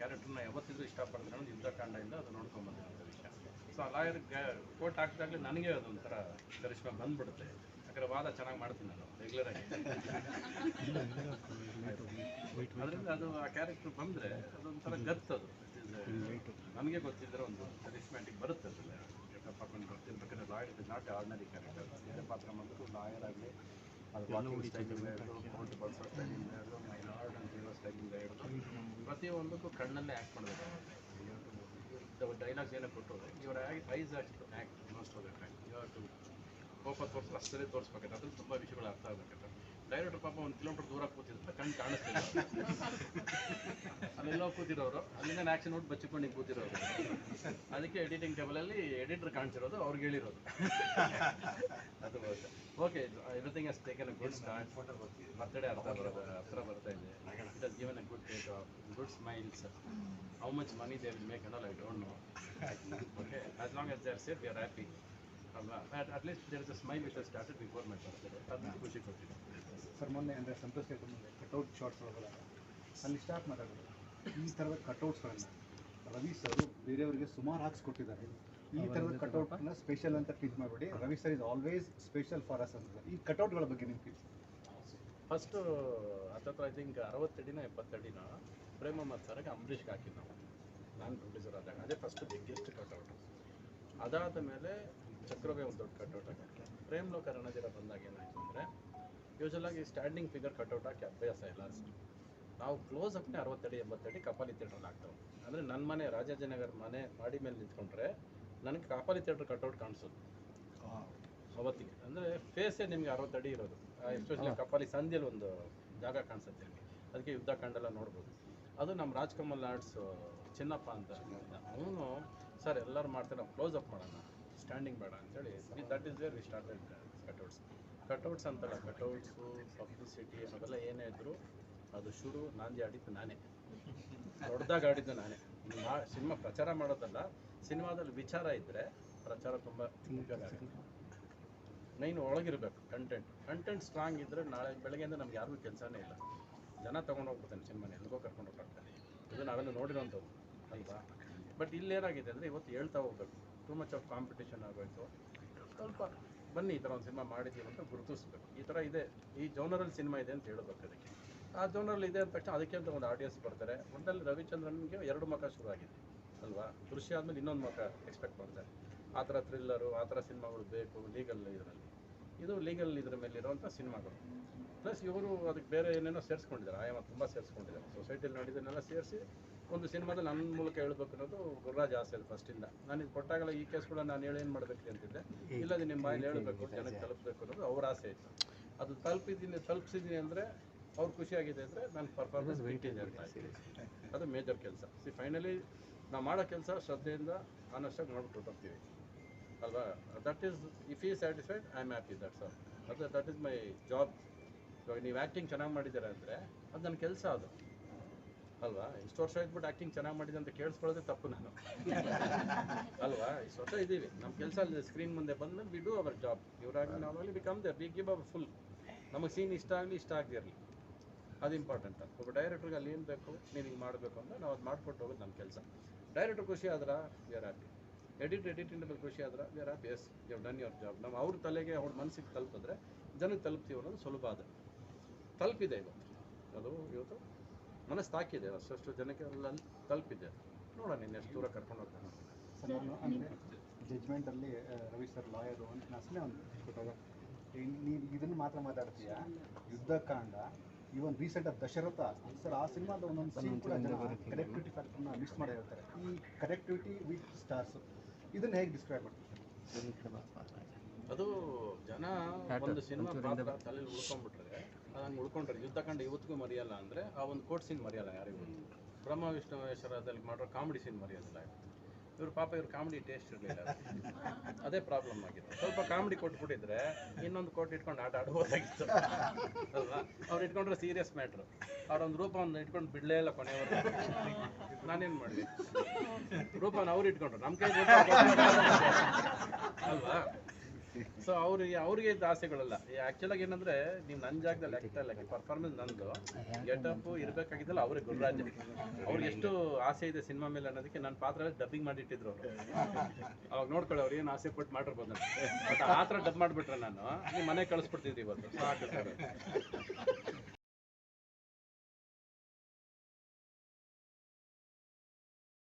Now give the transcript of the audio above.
ಕ್ಯಾರೆಕ್ಟರ್ನ ಯಾವತ್ತಿದ್ರೂ ಇಷ್ಟಪಡ್ತಾರೆ ಅನ್ನೋದು ಯುದ್ಧಕಾಂಡದಿಂದ ಅದು ನೋಡ್ಕೊಂಬಂದಿರೋ ವಿಷಯ. ಸೊ ಆ ಲಾಯರ್ ಕೋರ್ಟ್ ಹಾಕಿದಾಗಲೇ ನನಗೆ ಅದೊಂಥರ ಕರಿಷ್ಮಾ ಬಂದ್ಬಿಡುತ್ತೆ. ಯಾಕಂದ್ರೆ ವಾದ ಚೆನ್ನಾಗಿ ಮಾಡ್ತೀನಿ ನಾನು ರೆಗ್ಯುಲರ್ ಆಗಿ. ಅದರಿಂದ ಅದು ಆ ಕ್ಯಾರೆಕ್ಟರ್ ಬಂದರೆ ಅದೊಂಥರ ಗತ್ತದು ನನಗೆ ಗೊತ್ತಿದ್ರೆ ಒಂದು ಕರಿಷ್ಮ್ಯಾಟಿಕ್ ಬರುತ್ತೆ ಅದ್ರಲ್ಲಿ. ಗೆಟಪ್ ಹಾಕೊಂಡು ಬರ್ತಿರ್ಬೇಕಾದ್ರೆ lawyer is not ordinary character ಬೇರೆ ಪಾತ್ರ ಬಂದರೂ ಲಾಯರ್ ಆಗಲಿ, ಅದು ವಾಕಿಂಗ್ ಕೋರ್ಟ್ ಬಳಸೋ ಸ್ಟೈಲಿಂದ ಹಿಡಿದು ಮೈ ಲಾರ್ಡ್ ಅಂತ ಹೇಳೋ ಸ್ಟೈಲಿಂದ ಹಿಡಿದು ಪ್ರತಿಯೊಂದಕ್ಕೂ ಕಣ್ಣಲ್ಲೇ ಆ್ಯಕ್ಟ್ ಮಾಡಬೇಕು ಡೈಲಾಗ್ಸ್ ಏನೋ ಕೊಟ್ಟರು ಇವರ eyes act act most of the time to ಕೋಪ ತೋರಿಸ್ ಅಷ್ಟೇ ತೋರಿಸ್ಬೇಕಾದ್ರೆ ಅದ್ರಲ್ಲಿ ತುಂಬ ವಿಷಯಗಳು ಅರ್ಥ ಆಗಬೇಕಾದ್ರೆ ಡೈರೆಕ್ಟರ್ ಪಾಪ ಒಂದು ಕಿಲೋಮೀಟರ್ ದೂರ ಕೂತಿದ್ರೆ ಕಣ್ಣು ಕಾಣಿಸ್ತಿಲ್ಲ. ಅಲ್ಲೆಲ್ಲೋ ಕೂತಿರೋರು. ಅಲ್ಲಿಂದ ಆ್ಯಕ್ಷನ್ ನೋಡಿ ಬಚ್ಚಿಕೊಂಡು ಕೂತಿರೋರು. ಅದಕ್ಕೆ ಎಡಿಟಿಂಗ್ ಟೇಬಲಲ್ಲಿ ಎಡಿಟರ್ ಕಾಣಿಸಿರೋದು ಅವ್ರಿಗೆ ಹೇಳಿರೋದು. ಅದು okay everything has taken good start birthday ಬರುತ್ತೆ ಹತ್ರ ಬರ್ತಾ good smiles how much money they will make and I don't know okay as long as they are safe we are happy ಅಲ್ವಾ at least there is a smile which started before my birthday ಅದು ಖುಷಿ ಕೊಟ್ಟಿದೆ sir ಮೊನ್ನೆ ಅಂದರೆ ಸಂತೋಷ್ ಮುಂದೆ cutout shorts ಹೋಗಲ್ಲ ಅಲ್ಲಿ stop ಮಾಡೋದು. ಈ ಥರದ ಕಟೌಟ್ಸ್ಗಳನ್ನು ರವಿ ಸರ್ ಬೇರೆಯವರಿಗೆ ಸುಮಾರು ಹಾಕ್ಸ್ಕೊಟ್ಟಿದ್ದಾರೆ. ಈ ಥರದ ಕಟೌಟ್ನ ಸ್ಪೆಷಲ್ ಅಂತ ಟ್ರೀಟ್ ಮಾಡಬೇಡಿ. Ravi sir is always special for us ಅಂತ. ಈ ಕಟೌಟ್ಗಳ ಬಗ್ಗೆ ಫೀಲ್ ಫಸ್ಟು ಹತ್ತತ್ರ ಐ ಥಿಂಕ್ ಅರವತ್ತಡಿನ ಎಪ್ಪತ್ತಡಿನ ಪ್ರೇಮ ಮತ್ತು ಸರ್ಗೆ ಅಂಬರೀಷ್ಗೆ ಹಾಕಿದ್ದು ನಾವು. ನಾನು ಪ್ರೊಡ್ಯೂಸರ್ ಆದಾಗ. ಅದೇ ಫಸ್ಟ್ ಬಿಗ್ಗೆಸ್ಟ್ ಕಟ್ಔಟ್ ಅದಾದ ಮೇಲೆ ಚಕ್ರವೇ ಒಂದು ದೊಡ್ಡ ಕಟ್ಔಟ್ ಹಾಕಿ ಪ್ರೇಮ್ ಲೋಕ ರಣಜಿರ ಬಂದಾಗ ಏನಾಯ್ತು ಅಂದರೆ ಯೂಶಲಾಗಿ ಸ್ಟ್ಯಾಂಡಿಂಗ್ ಫಿಗರ್ ಕಟ್ಔಟ್ ಹಾಕಿ ಅಭ್ಯಾಸ ಇಲ್ಲ ಅಷ್ಟು. ನಾವು ಕ್ಲೋಸ್ ಅಪ್ನೇ ಅರವತ್ತಡಿ ಎಂಬತ್ತಡಿ ಕಪಾಲಿ ಥಿಯೇಟ್ರಲ್ಲಿ ಹಾಕ್ತಾವೆ. ಅಂದರೆ ನನ್ನ ಮನೆ, ರಾಜಾಜಿನಗರ ಮನೆ ಮಾಡಿ ಮೇಲೆ ನಿಂತ್ಕೊಂಡ್ರೆ, ನನಗೆ ಕಪಾಲಿ ಥಿಯೇಟ್ರ್ ಕಟ್ಔಟ್ ಕಾಣಿಸೋದು ಅವತ್ತಿಗೆ. ಅಂದರೆ ಫೇಸೇ ನಿಮಗೆ ಅರವತ್ತಡಿ ಇರೋದು. ಎಸ್ಪೆಷಲಿ ಕಪಾಲಿ ಸಂಧಿಯಲ್ಲಿ ಒಂದು ಜಾಗ ಕಾಣಿಸುತ್ತೆ ನಿಮಗೆ. ಅದಕ್ಕೆ ಯುದ್ಧ ಕಂಡೆಲ್ಲ ನೋಡ್ಬೋದು. ಅದು ನಮ್ಮ ರಾಜ್ಕಮಲ್ ಆರ್ಟ್ಸ್ ಚಿನ್ನಪ್ಪ ಅಂತ ಅವನು ಸರ್ ಎಲ್ಲರೂ ಮಾಡ್ತಾರೆ ನಾವು ಕ್ಲೋಸ್ ಅಪ್ ಮಾಡೋಣ. ಸ್ಟ್ಯಾಂಡಿಂಗ್ ಬೇಡ ಅಂತೇಳಿ that is where we started cutouts cutouts ಅಂತಲ್ಲ ಕಟೌಟ್ಸು ಪಬ್ಲಿಸಿಟಿ ಅವೆಲ್ಲ ಏನೇ ಇದ್ರು ಅದು ಶುರು ನಾಂದಿ ಆಡಿದ್ದು ನಾನೇ. ದೊಡ್ಡದಾಗಿ ಆಡಿದ್ದು ನಾನೇ. ಸಿನಿಮಾ ಪ್ರಚಾರ ಮಾಡೋದಲ್ಲ ಸಿನಿಮಾದಲ್ಲಿ ವಿಚಾರ ಇದ್ದರೆ ಪ್ರಚಾರ ತುಂಬ ಉಪಯೋಗ ಆಗುತ್ತೆ ಮೈನ್ ಒಳಗಿರಬೇಕು ಕಂಟೆಂಟ್ ಕಂಟೆಂಟ್ ಸ್ಟ್ರಾಂಗ್ ಇದ್ದರೆ ನಾಳೆ ಬೆಳಗ್ಗೆಯಿಂದ ನಮ್ಗೆ ಯಾರಿಗೂ ಕೆಲಸನೇ ಇಲ್ಲ. ಜನ ತೊಗೊಂಡು ಹೋಗ್ಬಿಡ್ತಾನೆ ಸಿನಿಮಾನ ಎಲ್ಲಿಗೋ ಕರ್ಕೊಂಡು ಹೋಗ್ತಾರೆ ಇದು ನಾವೆಲ್ಲ ನೋಡಿರೋಂಥದ್ದು, ಅಲ್ವಾ? ಬಟ್ ಇಲ್ಲೇನಾಗಿದೆ ಅಂದರೆ ಇವತ್ತು ಹೇಳ್ತಾ ಹೋಗ್ಬೇಕು ಟೂ ಮಚ್ ಆಫ್ ಕಾಂಪಿಟೇಷನ್ ಆಗೋಯ್ತು. ಸ್ವಲ್ಪ ಬನ್ನಿ ಈ ಥರ ಒಂದು ಸಿನಿಮಾ ಮಾಡಿದ್ದೀವಿ ಅಂತ ಗುರುತಿಸ್ಬೇಕು. ಈ ಥರ ಇದೆ, ಈ ಜೋನರಲ್ಲಿ ಸಿನಿಮಾ ಇದೆ ಅಂತ ಹೇಳಬೇಕು ಅದಕ್ಕೆ. ಆ ಜೋನರಲ್ಲಿ ಇದೆ ಅಂದ ತಕ್ಷಣ ಅದಕ್ಕೆ ಅಂತ ಒಂದು ಆಡಿಯನ್ಸ್ ಬರ್ತಾರೆ. ಒಂದಲ್ಲಿ ರವಿಚಂದ್ರನ್ಗೆ ಎರಡು ಮಕ ಶುರು ಆಗಿದೆ, ಅಲ್ವಾ? ದೃಶ್ಯ ಆದಮೇಲೆ ಇನ್ನೊಂದು ಮಕ ಎಕ್ಸ್ಪೆಕ್ಟ್ ಮಾಡ್ತಾರೆ. ಆ ಥರ ಥ್ರಿಲ್ಲರು ಆ ಥರ ಸಿನಿಮಾಗಳು ಬೇಕು ಲೀಗಲ್ ಇದರಲ್ಲಿ. ಇದು ಲೀಗಲ್ ಇದ್ರ ಮೇಲೆ ಇರುವಂಥ ಸಿನಿಮಾಗಳು. ಪ್ಲಸ್ ಇವರು ಅದಕ್ಕೆ ಬೇರೆ ಏನೇನೋ ಸೇರಿಸ್ಕೊಂಡಿದ್ದಾರೆ. ಆಯಾಮ ತುಂಬ ಸೇರಿಸ್ಕೊಂಡಿದ್ದಾರೆ. ಸೊಸೈಟಿಯಲ್ಲಿ ನೋಡಿದ್ದನ್ನೆಲ್ಲ ಸೇರಿಸಿ ಒಂದು ಸಿನಿಮಾದಲ್ಲಿ ನನ್ನ ಮೂಲಕ ಹೇಳ್ಬೇಕು ಅನ್ನೋದು ಗುರುರಾಜ್ ಆಸೆ ಅದು ಫಸ್ಟಿಂದ ನಾನು ಇದು ಕೊಟ್ಟಾಗಲ್ಲ ಈ ಕೇಸ್ ಕೂಡ ನಾನು ಹೇಳಿ ಏನು ಮಾಡಬೇಕು ಅಂತಿದ್ದೆ. ಇಲ್ಲ ಅದು ನಿಮ್ಮ ಬಾಯಲ್ಲಿ ಹೇಳಬೇಕು ಜನಕ್ಕೆ ತಲುಪಬೇಕು ಅನ್ನೋದು ಅವ್ರ ಆಸೆ ಇತ್ತು. ಅದು ತಲುಪಿದ್ದೀನಿ ತಲುಪಿಸಿದ್ದೀನಿ ಅಂದರೆ ಅವ್ರು ಖುಷಿಯಾಗಿದೆ ಅಂದರೆ ನಾನು ಪರ್ಫಾರ್ಮೆನ್ಸ್ ಮೇಂಟೈನ್ ಅಂತ ಅದು ಮೇಜರ್ ಕೆಲಸ. ಸಿ ಫೈನಲಿ ನಾವು ಮಾಡೋ ಕೆಲಸ ಶ್ರದ್ಧೆಯಿಂದ ಆನಸ್ಟಾಗಿ ನೋಡ್ಬಿಟ್ಟು ಹೋಗ್ತೀವಿ ಅಲ್ವಾ? That is if he satisfied I am happy that's all ಅದು ದಟ್ ಈಸ್ ಮೈ ಜಾಬ್ ಇವಾಗ ನೀವು ಆ್ಯಕ್ಟಿಂಗ್ ಚೆನ್ನಾಗಿ ಮಾಡಿದ್ದೀರಾ ಅಂದರೆ ಅದು ನನ್ನ ಕೆಲಸ ಅದು. ಅಲ್ವಾ? ಇಷ್ಟು ವರ್ಷ ಇದ್ಬಿಟ್ಟು ಆ್ಯಕ್ಟಿಂಗ್ ಚೆನ್ನಾಗಿ ಮಾಡಿದೆ ಅಂತ ಕೇಳಿಸ್ಕೊಳ್ಳೋದೇ ತಪ್ಪು ನಾನು. ಅಲ್ವಾ? ಇಷ್ಟು ವರ್ಷ ಇದ್ದೀವಿ. ನಮ್ಮ ಕೆಲಸ ಅಲ್ಲಿ ಸ್ಕ್ರೀನ್ ಮುಂದೆ ಬಂದು we do our job ಇವರಾಗಿ normally we come there we give our full ನಮಗೆ ಸೀನ್ ಇಷ್ಟ ಆಗಲಿ ಇಷ್ಟ ಆಗದಿರಲಿ. ಅದು ಇಂಪಾರ್ಟೆಂಟ್ ಒಬ್ಬ ಡೈರೆಕ್ಟ್ರಿಗೆ ಅಲ್ಲಿ ಏನು ಬೇಕು ನೀನು ಹಿಂಗೆ ಮಾಡಬೇಕು ಅಂದರೆ ನಾವು ಅದು ಮಾಡ್ಕೊಟ್ಟು ಹೋಗೋದು ನಮ್ಮ ಕೆಲಸ. ಡೈರೆಕ್ಟ್ರ್ ಖುಷಿ ಆದ್ರೆ? We are happy edit editing ಮೇಲೆ ಖುಷಿ ಆದ್ರೆ we are happy as you done your job ನಾವು ಅವ್ರ ತಲೆಗೆ ಅವ್ರ ಮನಸ್ಸಿಗೆ ತಲುಪಿದ್ರೆ ಜನಕ್ಕೆ ತಲುಪ್ತೀವಿ ಅನ್ನೋದು ಸುಲಭ ಅದು. ತಲುಪಿದೆ ಇವತ್ತು ಅದು ಇವತ್ತು ಮನಸ್ಸು ತಾಕಿದೆ ಅಷ್ಟು ಜನಕ್ಕೆ ಎಲ್ಲ ತಲುಪಿದೆ. ನೋಡೋಣ ಇನ್ನೆಷ್ಟು ದೂರ ಕರ್ಕೊಂಡು ಹೋಗ್ತಾನೆ ಸರ್ ನಾನು ಅಂದರೆ ಜಜ್ಮೆಂಟಲ್ಲಿ ರವಿ ಸರ್ ಲಾಯರು ಅಂತ ನಾನು ಒಂದು ಕೊಟ್ಟಾಗ ನೀವು ಇದನ್ನು ಮಾತ್ರ ಮಾತಾಡ್ತೀಯ? Yuddhakanda even recent of Dasharatha. Sir ಆ ಸಿನಿಮಾದ ಒಂದೊಂದು ಸೀನ್ ಕೂಡ ಜನ ಕನೆಕ್ಟಿವಿಟಿ ಫ್ಯಾಕ್ಟರ್ನ ಮಿಸ್ ಮಾಡಿ ಹೇಳ್ತಾರೆ ಈ ಕನೆಕ್ಟಿವಿಟಿ ವಿತ್ ಸ್ಟಾರ್ಸ್ ಇದನ್ನು ಹೇಗೆ ಡಿಸ್ಕ್ರೈಬ್ ಮಾಡ್ತೀವಿ ಅದು ಜನ ಒಂದು ಸಿನಿಮಾ ಪಾತ್ರ ತಲೆಯಲ್ಲಿ ಉಳ್ಕೊಂಡ್ಬಿಟ್ರೆ ಹಂಗೆ ಉಳ್ಕೊಂಡ್ರೆ ಯುದ್ಧ ಕಂಡ ಇವತ್ತಿಗೂ ಮರೆಯಲ್ಲ ಅಂದರೆ ಆ ಒಂದು ಕೋಟ್ ಸೀನ್ ಮರೆಯಲ್ಲ ಯಾರಿಗೂ. ಬ್ರಹ್ಮ ವಿಷ್ಣುವೇಶ್ವರದಲ್ಲಿ ಮಾಡೋ ಕಾಮಿಡಿ ಸೀನ್ ಮರೆಯೋದಿಲ್ಲ ಇವ್ರ ಪಾಪ ಇವ್ರ ಕಾಮಿಡಿ ಟೇಸ್ಟ್ ಇರಲಿಲ್ಲ ಅದೇ. ಪ್ರಾಬ್ಲಮ್ ಆಗಿತ್ತು ಸ್ವಲ್ಪ ಕಾಮಿಡಿ ಕೊಟ್ಬಿಟ್ಟಿದ್ರೆ ಇನ್ನೊಂದು ಕೋಟ್ ಇಟ್ಕೊಂಡು ಆಟ ಆಡ್ಬೋದಾಗಿತ್ತು. ಅಲ್ವಾ? ಅವ್ರು ಇಟ್ಕೊಂಡ್ರೆ ಸೀರಿಯಸ್ ಮ್ಯಾಟ್ರು ಅವ್ರೊಂದು ರೂಪವನ್ನು ಇಟ್ಕೊಂಡು ಬಿಡಲೇ ಇಲ್ಲ ಕೊನೆಯವರು ನಾನೇನು ಮಾಡಿದೆ ರೂಪನ ಅವ್ರು ಇಟ್ಕೊಂಡ್ರು. ನಮ್ಮ ಕೈ ರೂಪ ಅಲ್ವಾ? ಸೊ ಅವ್ರಿಗೆ ಅವ್ರಿಗೆ ಇದ್ದ ಆಸೆಗಳಲ್ಲ. ಆಗಿ ಏನಂದ್ರೆ, ನೀವು ನನ್ನ ಜಾಗದಲ್ಲಿ ಆಗ್ತಾ ಇಲ್ಲ ಪರ್ಫಾರ್ಮೆನ್ಸ್ ನಂದು ಗೆಟಪ್ ಇರಬೇಕಾಗಿದ್ದಲ್ಲ ಅವ್ರಿಗೆ ಗುರುರಾಜ್. ಅವ್ರಿಗೆ ಎಷ್ಟು ಆಸೆ ಇದೆ ಸಿನಿಮಾ ಮೇಲೆ ಅನ್ನೋದಕ್ಕೆ ನನ್ನ ಪಾತ್ರ ಡಬ್ಬಿಂಗ್ ಮಾಡಿಟ್ಟಿದ್ರು ಅವರು. ಅವಾಗ ನೋಡ್ಕೊಳ್ಳಿ, ಅವ್ರು ಏನು ಆಸೆ ಪಟ್ಟು ಮಾಡಿರ್ಬೋದು ಬಟ್ ಆ ಥರ ಡಬ್ ಮಾಡಿಬಿಟ್ರೆ ನಾನು ನೀವು ಮನೆ ಕಳಿಸ್ಬಿಡ್ತಿದ್ದೆ ಇವತ್ತು. ಸಾಕು